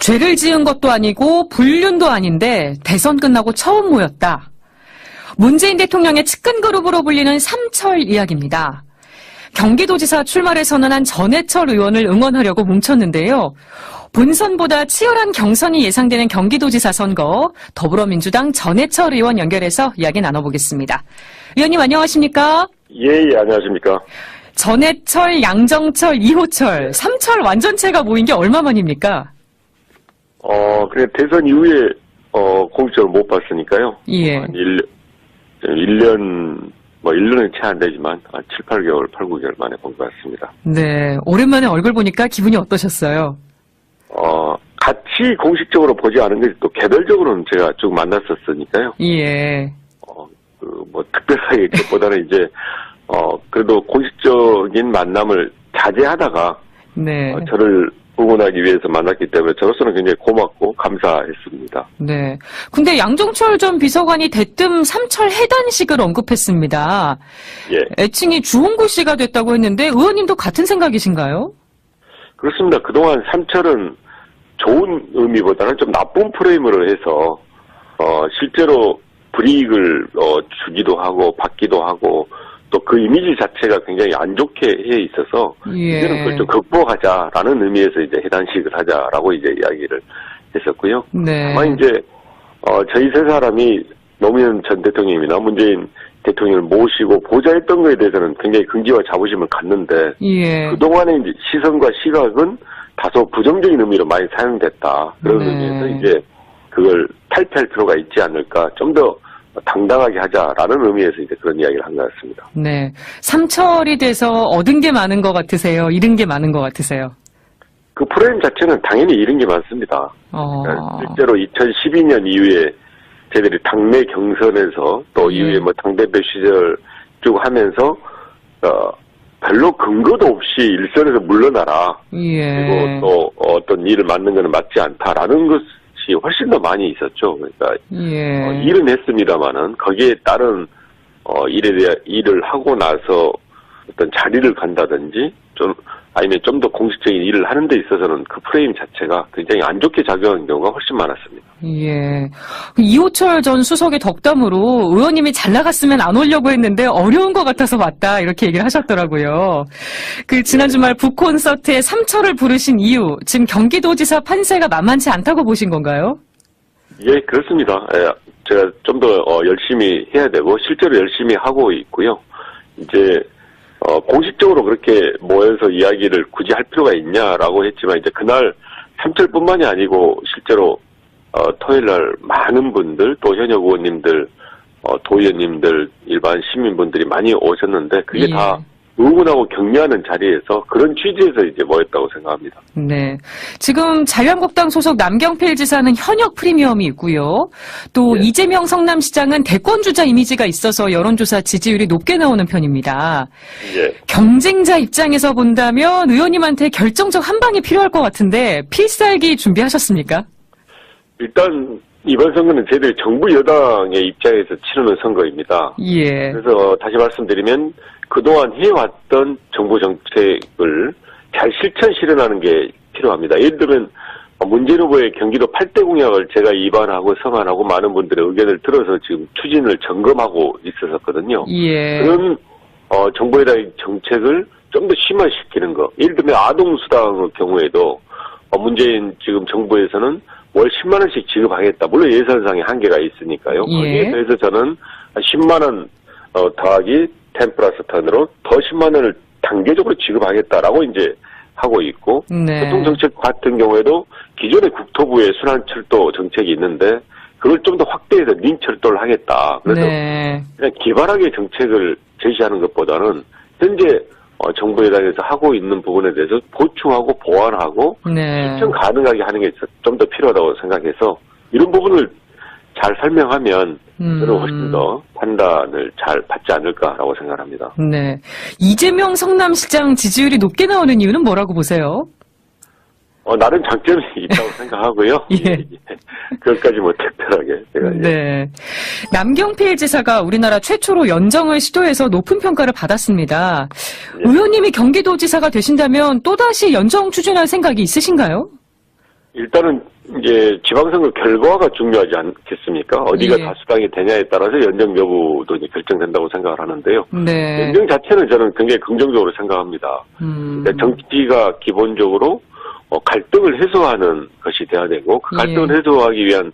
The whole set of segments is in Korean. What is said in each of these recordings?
죄를 지은 것도 아니고 불륜도 아닌데 대선 끝나고 처음 모였다. 문재인 대통령의 측근 그룹으로 불리는 삼철 이야기입니다. 경기도지사 출마를 선언한 전해철 의원을 응원하려고 뭉쳤는데요. 본선보다 치열한 경선이 예상되는 경기도지사 선거, 더불어민주당 전해철 의원 연결해서 이야기 나눠보겠습니다. 의원님 안녕하십니까? 예, 예, 안녕하십니까. 전해철, 양정철, 이호철, 삼철 완전체가 모인 게 얼마 만입니까? 어, 그래, 대선 이후에, 어, 공식적으로 못 봤으니까요. 예. 한 1, 1년, 뭐, 1년은 채 안 되지만, 한 7, 8개월, 8, 9개월 만에 본 것 같습니다. 네, 오랜만에 얼굴 보니까 기분이 어떠셨어요? 어, 같이 공식적으로 보지 않은 게 또 개별적으로는 제가 쭉 만났었으니까요. 예, 어, 그, 뭐, 특별하게 보다는 이제, 어, 그래도 공식적인 만남을 자제하다가, 네, 어, 저를 응원하기 위해서 만났기 때문에 저로서는 굉장히 고맙고 감사했습니다. 네. 근데 양정철 전 비서관이 대뜸 삼철 해단식을 언급했습니다. 예. 애칭이 주홍구 씨가 됐다고 했는데 의원님도 같은 생각이신가요? 그렇습니다. 그동안 삼철은 좋은 의미보다는 좀 나쁜 프레임으로 해서 어 실제로 불이익을 어 주기도 하고 받기도 하고 또 그 이미지 자체가 굉장히 안 좋게 해 있어서 예. 이제는 그걸 좀 극복하자라는 의미에서 이제 해단식을 하자라고 이제 이야기를 했었고요. 네. 다만 이제 어 저희 세 사람이 노무현 전 대통령이나 문재인 대통령을 모시고 보좌했던 거에 대해서는 굉장히 긍지와 자부심을 갖는데 예. 그동안의 이제 시선과 시각은 다소 부정적인 의미로 많이 사용됐다. 그런 네. 의미에서 이제 그걸 탈피할 필요가 있지 않을까. 좀더 당당하게 하자라는 의미에서 이제 그런 이야기를 한 것 같습니다. 네. 삼철이 돼서 얻은 게 많은 것 같으세요? 잃은 게 많은 것 같으세요? 그 프레임 자체는 당연히 이런 게 많습니다. 어. 그러니까 실제로 2012년 이후에 저희들이 당내 경선에서 또 예. 이후에 뭐 당대표 시절 쭉 하면서 어 별로 근거도 없이 일선에서 물러나라. 예. 그리고 또 어떤 일을 맡는 것은 맞지 않다라는 것 이 훨씬 더 많이 있었죠. 그러니까 예. 어, 일은 했습니다만은 거기에 따른 어, 일에 대한 일을 하고 나서 어떤 자리를 간다든지 좀 아니면 좀 더 공식적인 일을 하는 데 있어서는 그 프레임 자체가 굉장히 안 좋게 작용한 경우가 훨씬 많았습니다. 예. 그 이호철 전 수석의 덕담으로 의원님이 잘 나갔으면 안 오려고 했는데 어려운 것 같아서 왔다 이렇게 얘기를 하셨더라고요. 그 지난 주말 북콘서트에 삼철을 부르신 이유 지금 경기도지사 판세가 만만치 않다고 보신 건가요? 예, 그렇습니다. 예, 제가 좀 더 열심히 해야 되고 실제로 열심히 하고 있고요. 이제 어, 공식적으로 그렇게 모여서 이야기를 굳이 할 필요가 있냐라고 했지만 이제 그날 삼철뿐만이 아니고 실제로 어, 토요일 날 많은 분들 또 현역 의원님들 어, 도의원님들 일반 시민분들이 많이 오셨는데 그게 예. 다 응원하고 격려하는 자리에서 그런 취지에서 이제 모였다고 생각합니다. 네. 지금 자유한국당 소속 남경필 지사는 현역 프리미엄이 있고요. 또 예. 이재명 성남시장은 대권주자 이미지가 있어서 여론조사 지지율이 높게 나오는 편입니다. 예. 경쟁자 입장에서 본다면 의원님한테 결정적 한 방이 필요할 것 같은데 필살기 준비하셨습니까? 일단 이번 선거는 저희들이 정부 여당의 입장에서 치르는 선거입니다. 예. 그래서 다시 말씀드리면 그동안 해왔던 정부 정책을 잘 실천 실현하는 게 필요합니다. 예를 들면 문재인 후보의 경기도 8대 공약을 제가 입안하고 성안하고 많은 분들의 의견을 들어서 지금 추진을 점검하고 있었거든요. 예. 그런 어, 정부에 대한 정책을 좀 더 심화시키는 거. 예를 들면 아동수당의 경우에도 어, 문재인 지금 정부에서는 월 10만 원씩 지급하겠다. 물론 예산상의 한계가 있으니까요. 예. 거기에 대해서 저는 10만 원 어, 더하기 10 플러스 턴으로 더 10만 원을 단계적으로 지급하겠다라고 이제 하고 있고 네. 교통정책 같은 경우에도 기존의 국토부의 순환철도 정책이 있는데 그걸 좀 더 확대해서 민철도를 하겠다. 그래서 네. 그냥 기발하게 정책을 제시하는 것보다는 현재 어, 정부 여당에서 하고 있는 부분에 대해서 보충하고 보완하고 네. 실천 가능하게 하는 게 좀 더 필요하다고 생각해서 이런 부분을 잘 설명하면 저는 음. 훨씬 더 판단을 잘 받지 않을까라고 생각합니다. 네. 이재명 성남시장 지지율이 높게 나오는 이유는 뭐라고 보세요? 어, 나름 장점이 있다고 생각하고요. 예. 그것까지 뭐 특별하게 제가 예. 네. 남경필 지사가 우리나라 최초로 연정을 시도해서 높은 평가를 받았습니다. 예. 의원님이 경기도지사가 되신다면 또다시 연정 추진할 생각이 있으신가요? 일단은 이제 지방선거 결과가 중요하지 않겠습니까? 어디가 예. 다수당이 되냐에 따라서 연정 여부도 이제 결정된다고 생각을 하는데요. 네. 연정 자체는 저는 굉장히 긍정적으로 생각합니다. 음. 그러니까 정치가 기본적으로 어, 갈등을 해소하는 것이 돼야 되고 그 갈등을 예. 해소하기 위한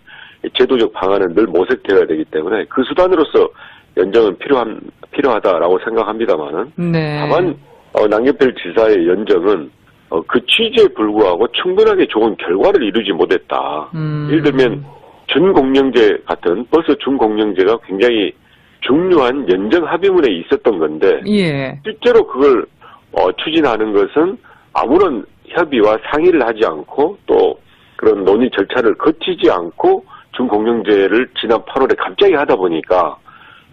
제도적 방안은 늘 모색되어야 되기 때문에 그 수단으로서 연정은 필요한 필요하다라고 생각합니다만은 네. 다만 어, 남경필 지사의 연정은 어, 그 취지에 불구하고 충분하게 좋은 결과를 이루지 못했다. 음. 예를 들면 준공영제 같은 버스 준공영제가 굉장히 중요한 연정 합의문에 있었던 건데 예. 실제로 그걸 어, 추진하는 것은 아무런 협의와 상의를 하지 않고 또 그런 논의 절차를 거치지 않고 준공영제를 지난 8월에 갑자기 하다 보니까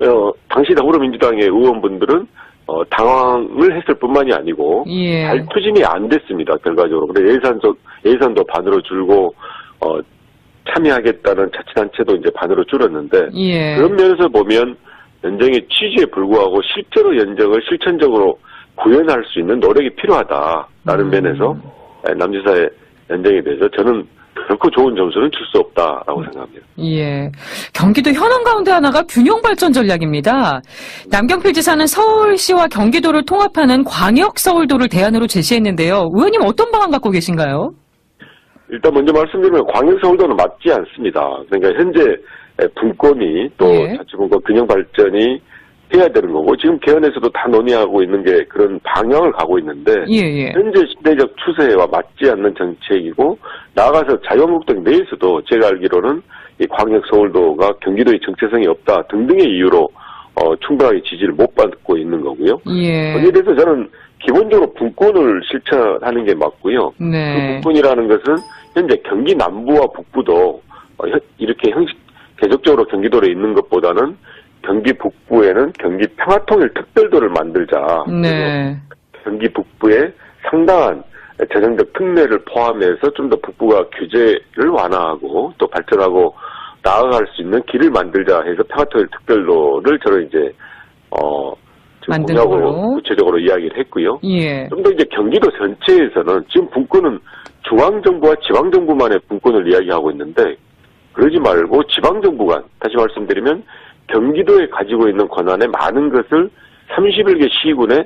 어, 당시 더불어민주당의 의원분들은 어, 당황을 했을 뿐만이 아니고 예. 잘 추진이 안 됐습니다 결과적으로. 근데 예산도 예산도 반으로 줄고 어, 참여하겠다는 자치단체도 이제 반으로 줄었는데 예. 그런 면에서 보면 연정의 취지에 불구하고 실제로 연정을 실천적으로 구현할 수 있는 노력이 필요하다라는 음. 면에서 남지사의 연정에 대해서 저는 결코 좋은 점수는 줄 수 없다라고 음. 생각합니다. 예. 경기도 현안 가운데 하나가 균형 발전 전략입니다. 남경필 지사는 서울시와 경기도를 통합하는 광역 서울도를 대안으로 제시했는데요. 의원님 어떤 방안 갖고 계신가요? 일단 먼저 말씀드리면 광역 서울도는 맞지 않습니다. 그러니까 현재 분권이 또 예. 자치분권 균형 발전이 해야 되는 거고 지금 개헌에서도 다 논의하고 있는 게 그런 방향을 가고 있는데 예, 예. 현재 시대적 추세와 맞지 않는 정책이고 나아가서 자유한국당 내에서도 제가 알기로는 이 광역 서울도가 경기도의 정체성이 없다 등등의 이유로 어, 충분하게 지지를 못 받고 있는 거고요. 예. 거기에 대해서 저는 기본적으로 분권을 실천하는 게 맞고요. 그 네. 부분이라는 것은 현재 경기 남부와 북부도 어, 현- 이렇게 형식 계속적으로 경기도에 있는 것보다는 경기 북부에는 경기 평화통일 특별도를 만들자. 네. 경기 북부에 상당한 재정적 특례를 포함해서 좀 더 북부가 규제를 완화하고 또 발전하고 나아갈 수 있는 길을 만들자 해서 평화통일 특별도를 저는 이제 어 지금 공약으로. 구체적으로 이야기를 했고요. 예. 좀 더 이제 경기도 전체에서는 지금 분권은 중앙 정부와 지방 정부만의 분권을 이야기하고 있는데 그러지 말고 지방 정부가 다시 말씀드리면 경기도에 가지고 있는 권한의 많은 것을 31개 시군에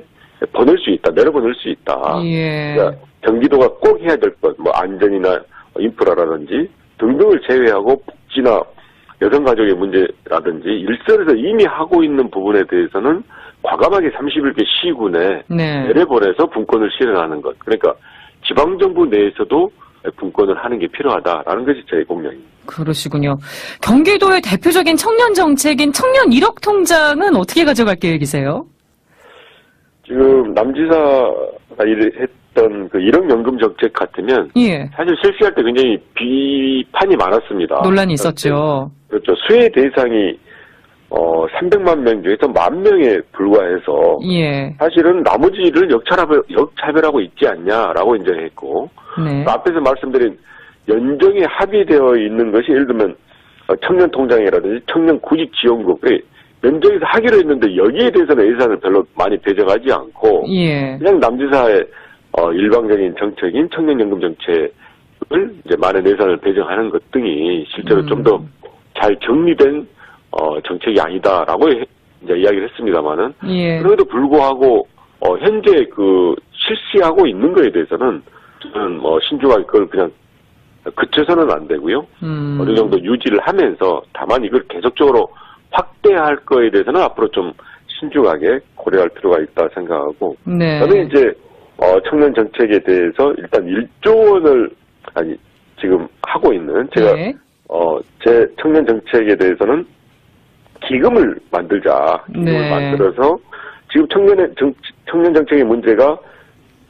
보낼 수 있다, 내려보낼 수 있다. 예. 그러니까 경기도가 꼭 해야 될 것, 뭐 안전이나 인프라라든지 등등을 제외하고 복지나 여성가족의 문제라든지 일선에서 이미 하고 있는 부분에 대해서는 과감하게 31개 시군에 네. 내려보내서 분권을 실현하는 것. 그러니까 지방정부 내에서도 분권을 하는 게 필요하다라는 것이 제 공명입니다. 그러시군요. 경기도의 대표적인 청년 정책인 청년 1억 통장은 어떻게 가져갈 계획이세요? 지금 남지사가 일- 했던 그 1억 연금 정책 같으면 예. 사실 실시할 때 굉장히 비판이 많았습니다. 논란이 있었죠. 그렇죠. 수혜 대상이 어 300만 명 중에서 만 명에 불과해서 예. 사실은 나머지를 역차별, 역차별하고 있지 않냐라고 이제 했고 네. 앞에서 말씀드린 연정에 합의되어 있는 것이 예를 들면 어, 청년 통장이라든지 청년 구직 지원금 예, 연정에서 하기로 했는데 여기에 대해서는 예산을 별로 많이 배정하지 않고 예. 그냥 남지사의 어, 일방적인 정책인 청년연금 정책을 이제 많은 예산을 배정하는 것 등이 실제로 음. 좀더 잘 정리된 어, 정책이 아니다라고 해- 이제 이야기를 했습니다만은 예. 그럼에도 불구하고 어, 현재 그 실시하고 있는 거에 대해서는 저는 뭐 신중하게 그걸 그냥 그쳐서는 안 되고요. 음. 어느 정도 유지를 하면서 다만 이걸 계속적으로 확대할 거에 대해서는 앞으로 좀 신중하게 고려할 필요가 있다 생각하고 네. 저는 이제 어, 청년 정책에 대해서 일단 1조 원을 아니 지금 하고 있는 제가 예. 어, 제 청년 정책에 대해서는 기금을 만들자. 기금을 네. 만들어서 지금 청년의 정, 청년 정책의 문제가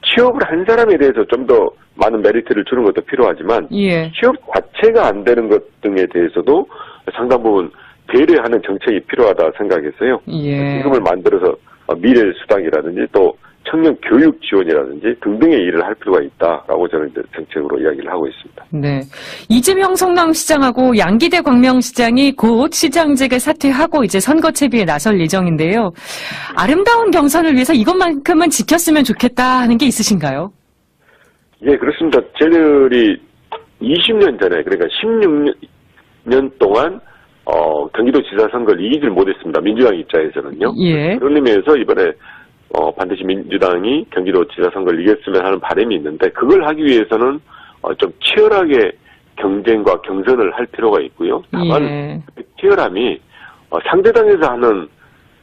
취업을 한 사람에 대해서 좀 더 많은 메리트를 주는 것도 필요하지만 예. 취업 자체가 안 되는 것 등에 대해서도 상당 부분 배려하는 정책이 필요하다 생각해서요. 예. 기금을 만들어서 어, 미래 수당이라든지 또 청년 교육 지원이라든지 등등의 일을 할 필요가 있다라고 저는 이제 정책으로 이야기를 하고 있습니다. 네. 이재명 성남시장하고 양기대 광명시장이 곧 시장직을 사퇴하고 이제 선거 채비에 나설 예정인데요. 아름다운 경선을 위해서 이것만큼은 지켰으면 좋겠다 하는 게 있으신가요? 예, 그렇습니다. 저희들이 20년 전에 그러니까 16년 동안 어, 경기도지사 선거를 이기질 못했습니다. 민주당 입장에서는요. 예. 그런 의미에서 이번에 어, 반드시 민주당이 경기도지사 선거를 이겼으면 하는 바람이 있는데 그걸 하기 위해서는 어, 좀 치열하게 경쟁과 경선을 할 필요가 있고요. 다만 예. 그 치열함이 어, 상대당에서 하는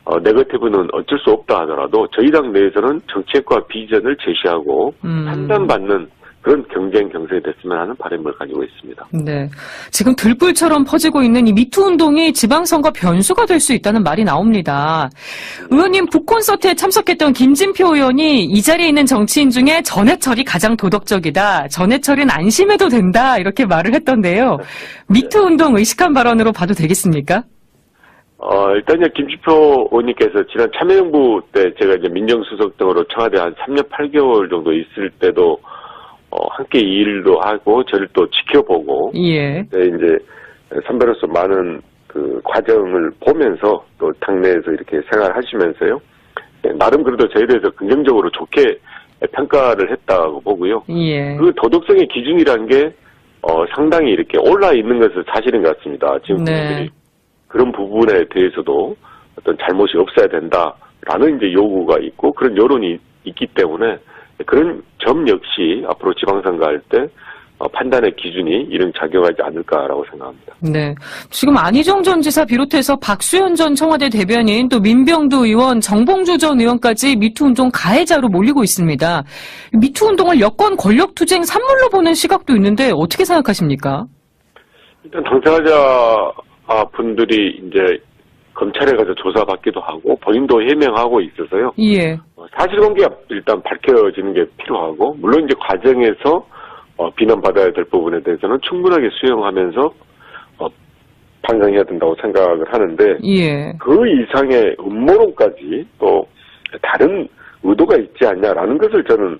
어, 네거티브는 어쩔 수 없다 하더라도 저희 당 내에서는 정책과 비전을 제시하고 음. 판단받는 그런 경쟁 경선이 됐으면 하는 바람을 가지고 있습니다. 네. 지금 들불처럼 퍼지고 있는 이 미투 운동이 지방선거 변수가 될 수 있다는 말이 나옵니다. 의원님 북콘서트에 참석했던 김진표 의원이 이 자리에 있는 정치인 중에 전해철이 가장 도덕적이다. 전해철은 안심해도 된다. 이렇게 말을 했던데요. 미투 운동 의식한 발언으로 봐도 되겠습니까? 어, 일단 이제 김지표 의원님께서 지난 참여정부 때 제가 이제 민정수석 등으로 청와대 한 3년 8개월 정도 있을 때도 어, 함께 일도 하고 저를 또 지켜보고 예. 네, 이제 선배로서 많은 그 과정을 보면서 또 당내에서 이렇게 생활하시면서요. 네, 나름 그래도 저에 대해서 긍정적으로 좋게 평가를 했다고 보고요. 예. 그 도덕성의 기준이란 게 어, 상당히 이렇게 올라 있는 것은 사실인 것 같습니다. 지금 네. 그런 부분에 대해서도 어떤 잘못이 없어야 된다라는 이제 요구가 있고 그런 여론이 있기 때문에 그런 점 역시 앞으로 지방선거 할때 어, 판단의 기준이 이런 작용하지 않을까라고 생각합니다. 네. 지금 안희정 전 지사 비롯해서 박수현 전 청와대 대변인 또 민병두 의원, 정봉주 전 의원까지 미투 운동 가해자로 몰리고 있습니다. 미투 운동을 여권 권력 투쟁 산물로 보는 시각도 있는데 어떻게 생각하십니까? 일단 당사자 아, 분들이 이제 검찰에 가서 조사받기도 하고 본인도 해명하고 있어서요. 예. 어, 사실관계가 일단 밝혀지는 게 필요하고 물론 이제 과정에서 어, 비난받아야 될 부분에 대해서는 충분하게 수용하면서 어, 반성해야 된다고 생각을 하는데 예. 그 이상의 음모론까지 또 다른 의도가 있지 않냐라는 것을 저는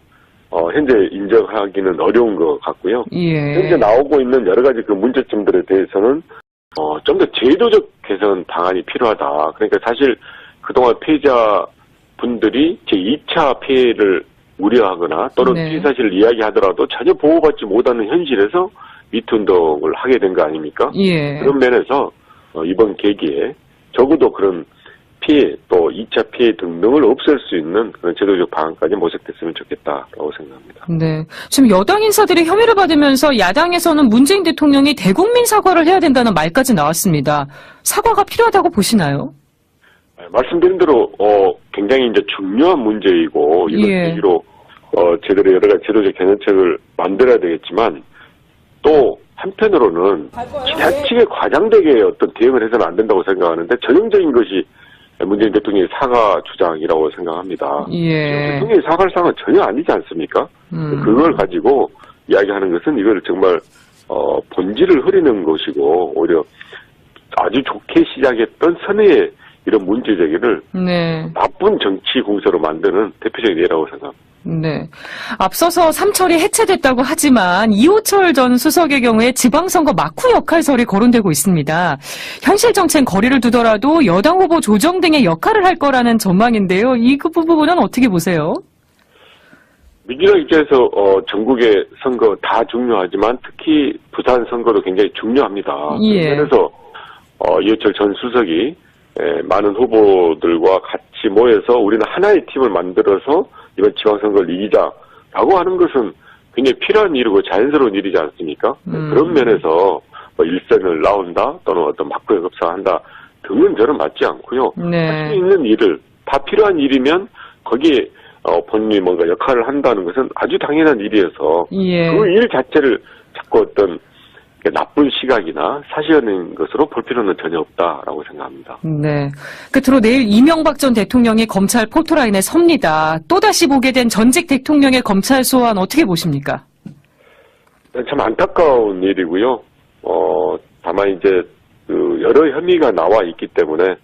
어, 현재 인정하기는 어려운 것 같고요. 예. 현재 나오고 있는 여러 가지 그 문제점들에 대해서는 어, 좀 더 제도적 개선 방안이 필요하다. 그러니까 사실 그동안 피해자 분들이 제 2차 피해를 우려하거나 또는 네. 피해 사실을 이야기하더라도 전혀 보호받지 못하는 현실에서 미투 운동을 하게 된 거 아닙니까? 예. 그런 면에서 어, 이번 계기에 적어도 그런 피해 또 2차 피해 등등을 없앨 수 있는 그런 제도적 방안까지 모색됐으면 좋겠다라고 생각합니다. 네. 지금 여당 인사들이 혐의를 받으면서 야당에서는 문재인 대통령이 대국민 사과를 해야 된다는 말까지 나왔습니다. 사과가 필요하다고 보시나요? 네, 말씀드린 대로 어, 굉장히 이제 중요한 문제이고 이걸 예. 계기로 어, 제대로 여러 가지 제도적 개선책을 만들어야 되겠지만 또 한편으로는 지나치게 과장되게 어떤 대응을 해서는 안 된다고 생각하는데 전형적인 것이 문재인 대통령의 사과 주장이라고 생각합니다. 예. 대통령이 사과할 상은 전혀 아니지 않습니까? 음. 그걸 가지고 이야기하는 것은 이걸 정말 어, 본질을 흐리는 것이고 오히려 아주 좋게 시작했던 선의의 이런 문제 제기를 네. 나쁜 정치 공세로 만드는 대표적인 예라고 생각합니다. 네. 앞서서 삼철이 해체됐다고 하지만 이호철 전 수석의 경우에 지방선거 막후 역할설이 거론되고 있습니다. 현실 정책 거리를 두더라도 여당 후보 조정 등의 역할을 할 거라는 전망인데요. 이그 부분은 어떻게 보세요? 민주당 입장에서 어, 전국의 선거 다 중요하지만 특히 부산 선거도 굉장히 중요합니다. 예. 그래서 어, 이호철 전 수석이 에, 많은 후보들과 같이 모여서 우리는 하나의 팀을 만들어서 이번 지방선거를 이기자라고 하는 것은 굉장히 필요한 일이고 자연스러운 일이지 않습니까? 음. 그런 면에서 뭐 일선을 나온다 또는 어떤 막구에 급사한다 등은 저는 맞지 않고요. 할수 네. 있는 일을 다 필요한 일이면 거기에 어, 본인이 뭔가 역할을 한다는 것은 아주 당연한 일이어서 예. 그일 자체를 자꾸 어떤 나쁜 시각이나 사실인 것으로 볼 필요는 전혀 없다라고 생각합니다. 네. 끝으로 내일 이명박 전 대통령이 검찰 포토라인에 섭니다. 또다시 보게 된 전직 대통령의 검찰 소환 어떻게 보십니까? 참 안타까운 일이고요. 어, 다만 이제 그 여러 혐의가 나와 있기 때문에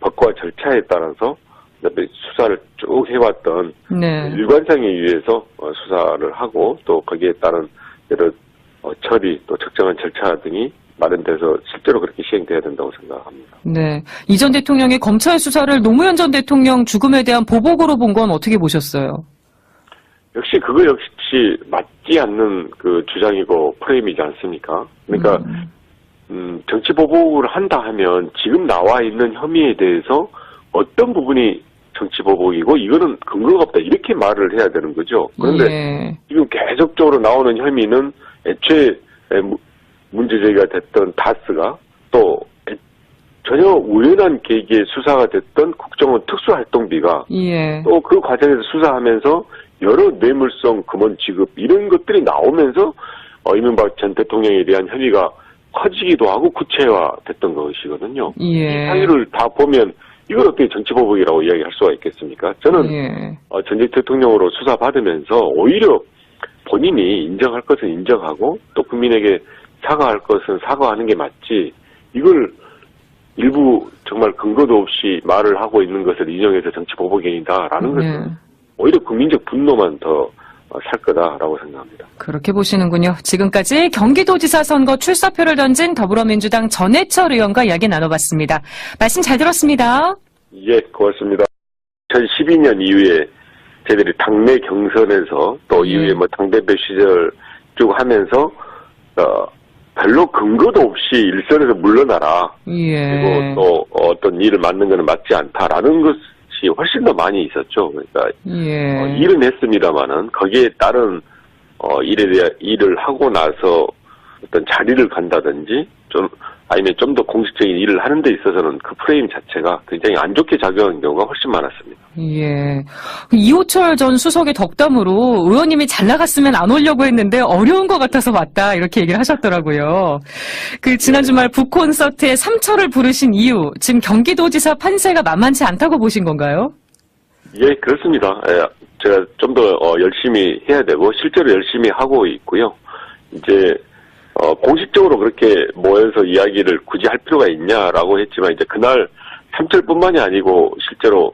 법과 절차에 따라서 수사를 쭉 해왔던 네. 일관성에 의해서 어, 수사를 하고 또 거기에 따른 여러 어, 처리 또 적정한 절차 등이 마련돼서 실제로 그렇게 시행돼야 된다고 생각합니다. 네. 이 전 대통령의 검찰 수사를 노무현 전 대통령 죽음에 대한 보복으로 본 건 어떻게 보셨어요? 역시 그거 역시 맞지 않는 그 주장이고 프레임이지 않습니까? 그러니까 음, 정치 보복을 한다 하면 지금 나와 있는 혐의에 대해서 어떤 부분이 정치 보복이고 이거는 근거가 없다 이렇게 말을 해야 되는 거죠. 그런데 예. 지금 계속적으로 나오는 혐의는 애초에 에, 무- 문제 제기가 됐던 다스가 또 애- 전혀 우연한 계기에 수사가 됐던 국정원 특수활동비가 예. 또그 과정에서 수사하면서 여러 뇌물성 금원 지급 이런 것들이 나오면서 어, 이명박 전 대통령에 대한 혐의가 커지기도 하고 구체화됐던 것이거든요. 이 예. 사유를 다 보면 이걸 어떻게 정치보복이라고 이야기할 수가 있겠습니까? 저는 예. 어, 전직 대통령으로 수사받으면서 오히려 본인이 인정할 것은 인정하고 또 국민에게 사과할 것은 사과하는 게 맞지 이걸 일부 정말 근거도 없이 말을 하고 있는 것을 인용해서 정치 보복행위다라는 것은 예. 오히려 국민적 분노만 더 어, 살 거다라고 생각합니다. 그렇게 보시는군요. 지금까지 경기도지사 선거 출사표를 던진 더불어민주당 전해철 의원과 이야기 나눠봤습니다. 말씀 잘 들었습니다. 예, 고맙습니다. 2012년 이후에 저희들이 당내 경선에서 또 예. 이후에 뭐 당대표 시절 쭉 하면서 어, 별로 근거도 없이 일선에서 물러나라. 예. 그리고 또 어떤 일을 맡는 것은 맞지 않다라는 것이 훨씬 더 많이 있었죠. 그러니까 예. 어, 일은 했습니다만은 거기에 따른 어, 일에 대한 일을 하고 나서 어떤 자리를 간다든지 좀 아니면 좀 더 공식적인 일을 하는 데 있어서는 그 프레임 자체가 굉장히 안 좋게 작용하는 경우가 훨씬 많았습니다. 예. 그 이호철 전 수석의 덕담으로 의원님이 잘 나갔으면 안 오려고 했는데 어려운 것 같아서 왔다 이렇게 얘기를 하셨더라고요. 그 지난 주말 북콘서트에 삼철을 부르신 이유 지금 경기도지사 판세가 만만치 않다고 보신 건가요? 예, 그렇습니다. 예, 제가 좀 더 열심히 해야 되고 실제로 열심히 하고 있고요. 이제 어, 공식적으로 그렇게 모여서 이야기를 굳이 할 필요가 있냐라고 했지만 이제 그날 삼철뿐만이 아니고 실제로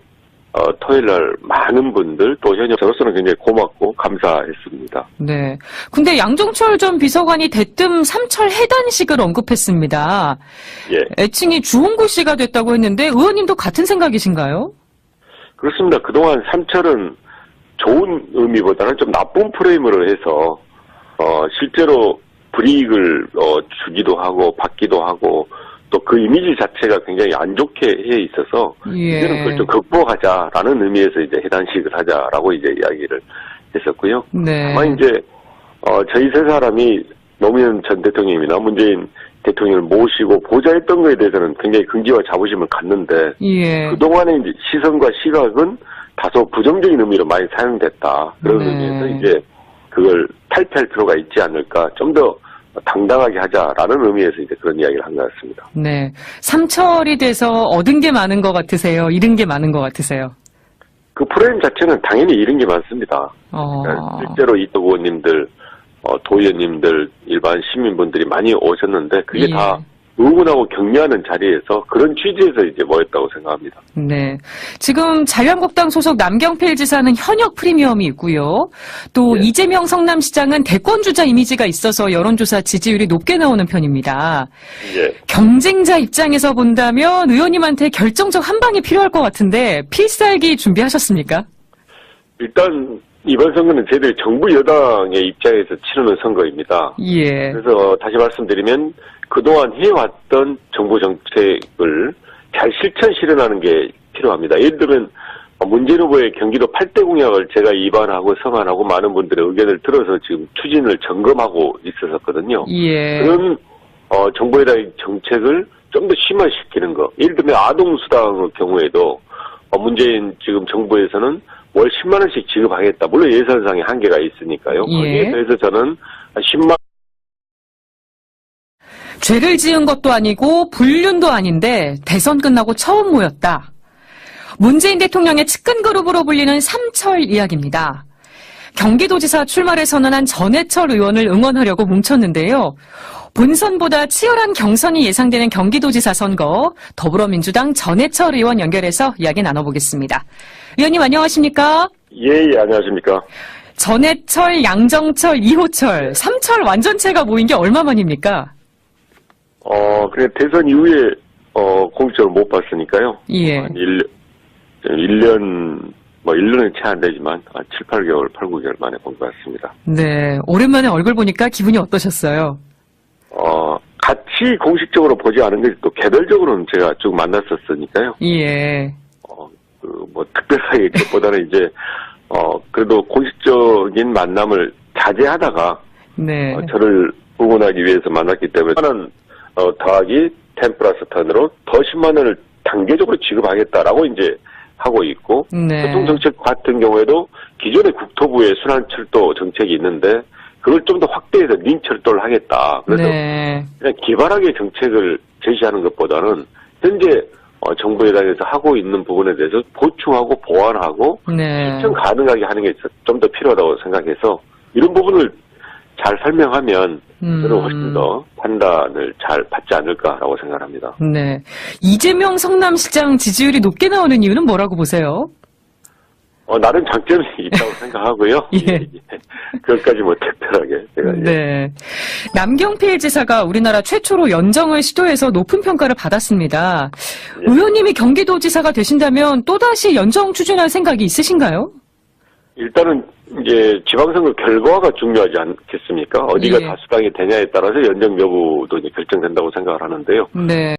어, 토요일 날 많은 분들 또 현역 저로서는 굉장히 고맙고 감사했습니다. 네. 근데 양종철 전 비서관이 대뜸 삼철 해단식을 언급했습니다. 예, 애칭이 주홍구 씨가 됐다고 했는데 의원님도 같은 생각이신가요? 그렇습니다. 그동안 삼철은 좋은 의미보다는 좀 나쁜 프레임으로 해서 어, 실제로 불이익을 어, 주기도 하고 받기도 하고 또 그 이미지 자체가 굉장히 안 좋게 해 있어서 예. 이제는 그걸 좀 극복하자라는 의미에서 이제 해단식을 하자라고 이제 이야기를 했었고요. 네. 다만 이제 어, 저희 세 사람이 노무현 전 대통령이나 문재인 대통령을 모시고 보좌했던 것에 대해서는 굉장히 긍지와 자부심을 갖는데 예. 그동안의 이제 시선과 시각은 다소 부정적인 의미로 많이 사용됐다. 그런 네. 의미에서 이제 그걸 탈피할 필요가 있지 않을까. 좀 더 당당하게 하자라는 의미에서 이제 그런 이야기를 한 것 같습니다. 네. 삼철이 돼서 얻은 게 많은 것 같으세요? 잃은 게 많은 것 같으세요? 그 프레임 자체는 당연히 이런 게 많습니다. 어. 그러니까 실제로 이덕 의원님들, 어, 도의원님들, 일반 시민분들이 많이 오셨는데 그게 예. 다 응원하고 격려하는 자리에서 그런 취지에서 이제 모였다고 생각합니다. 네. 지금 자유한국당 소속 남경필 지사는 현역 프리미엄이 있고요. 또 예. 이재명 성남시장은 대권주자 이미지가 있어서 여론조사 지지율이 높게 나오는 편입니다. 예. 경쟁자 입장에서 본다면 의원님한테 결정적 한 방이 필요할 것 같은데 필살기 준비하셨습니까? 일단 이번 선거는 저희들이 정부 여당의 입장에서 치르는 선거입니다. 예. 그래서 다시 말씀드리면 그동안 해왔던 정부 정책을 잘 실천 실현하는 게 필요합니다. 예를 들면 문재인 후보의 경기도 8대 공약을 제가 입안하고 서반하고 많은 분들의 의견을 들어서 지금 추진을 점검하고 있었거든요. 예. 그런 어, 정부에 대한 정책을 좀 더 심화시키는 거. 예를 들면 아동수당의 경우에도 어, 문재인 지금 정부에서는 월 10만 원씩 지급하겠다. 물론 예산상의 한계가 있으니까요. 예. 거기에 대해서 저는 10만 죄를 지은 것도 아니고 불륜도 아닌데 대선 끝나고 처음 모였다. 문재인 대통령의 측근 그룹으로 불리는 삼철 이야기입니다. 경기도지사 출마를 선언한 전해철 의원을 응원하려고 뭉쳤는데요. 본선보다 치열한 경선이 예상되는 경기도지사 선거, 더불어민주당 전해철 의원 연결해서 이야기 나눠보겠습니다. 의원님 안녕하십니까? 예, 예, 안녕하십니까. 전해철, 양정철, 이호철, 삼철 완전체가 모인 게 얼마만입니까? 어, 그래, 대선 이후에, 어, 공식적으로 못 봤으니까요. 예. 한 1, 1년 뭐 1년은 채 안 되지만 한 7, 8개월, 8, 9개월 만에 본 것 같습니다. 네. 오랜만에 얼굴 보니까 기분이 어떠셨어요? 어, 같이 공식적으로 보지 않은 게 또 개별적으로는 제가 쭉 만났었으니까요. 예. 어, 그, 뭐, 특별하게 보다는 이제, 어, 그래도 공식적인 만남을 자제하다가, 네. 어, 저를 응원하기 위해서 만났기 때문에, 저는, 어, 더하기 10 플러스 턴으로 더 10만 원을 단계적으로 지급하겠다라고 이제 하고 있고, 네. 교통정책 같은 경우에도 기존의 국토부의 순환철도 정책이 있는데, 그걸 좀 더 확대해서 민철도를 하겠다. 그래서 네. 그냥 기발하게 정책을 제시하는 것보다는 현재 어, 정부 여당에서 하고 있는 부분에 대해서 보충하고 보완하고 네. 실천 가능하게 하는 게 좀 더 필요하다고 생각해서 이런 부분을 잘 설명하면 음. 저는 훨씬 더 판단을 잘 받지 않을까라고 생각합니다. 네. 이재명 성남시장 지지율이 높게 나오는 이유는 뭐라고 보세요? 어, 나름 장점이 있다고 생각하고요. 예. 그것까지 뭐 특별하게 제가 예. 네. 남경필 지사가 우리나라 최초로 연정을 시도해서 높은 평가를 받았습니다. 예. 의원님이 경기도지사가 되신다면 또다시 연정 추진할 생각이 있으신가요? 일단은 이제 지방선거 결과가 중요하지 않겠습니까? 어디가 예. 다수당이 되냐에 따라서 연정 여부도 이제 결정된다고 생각을 하는데요. 네.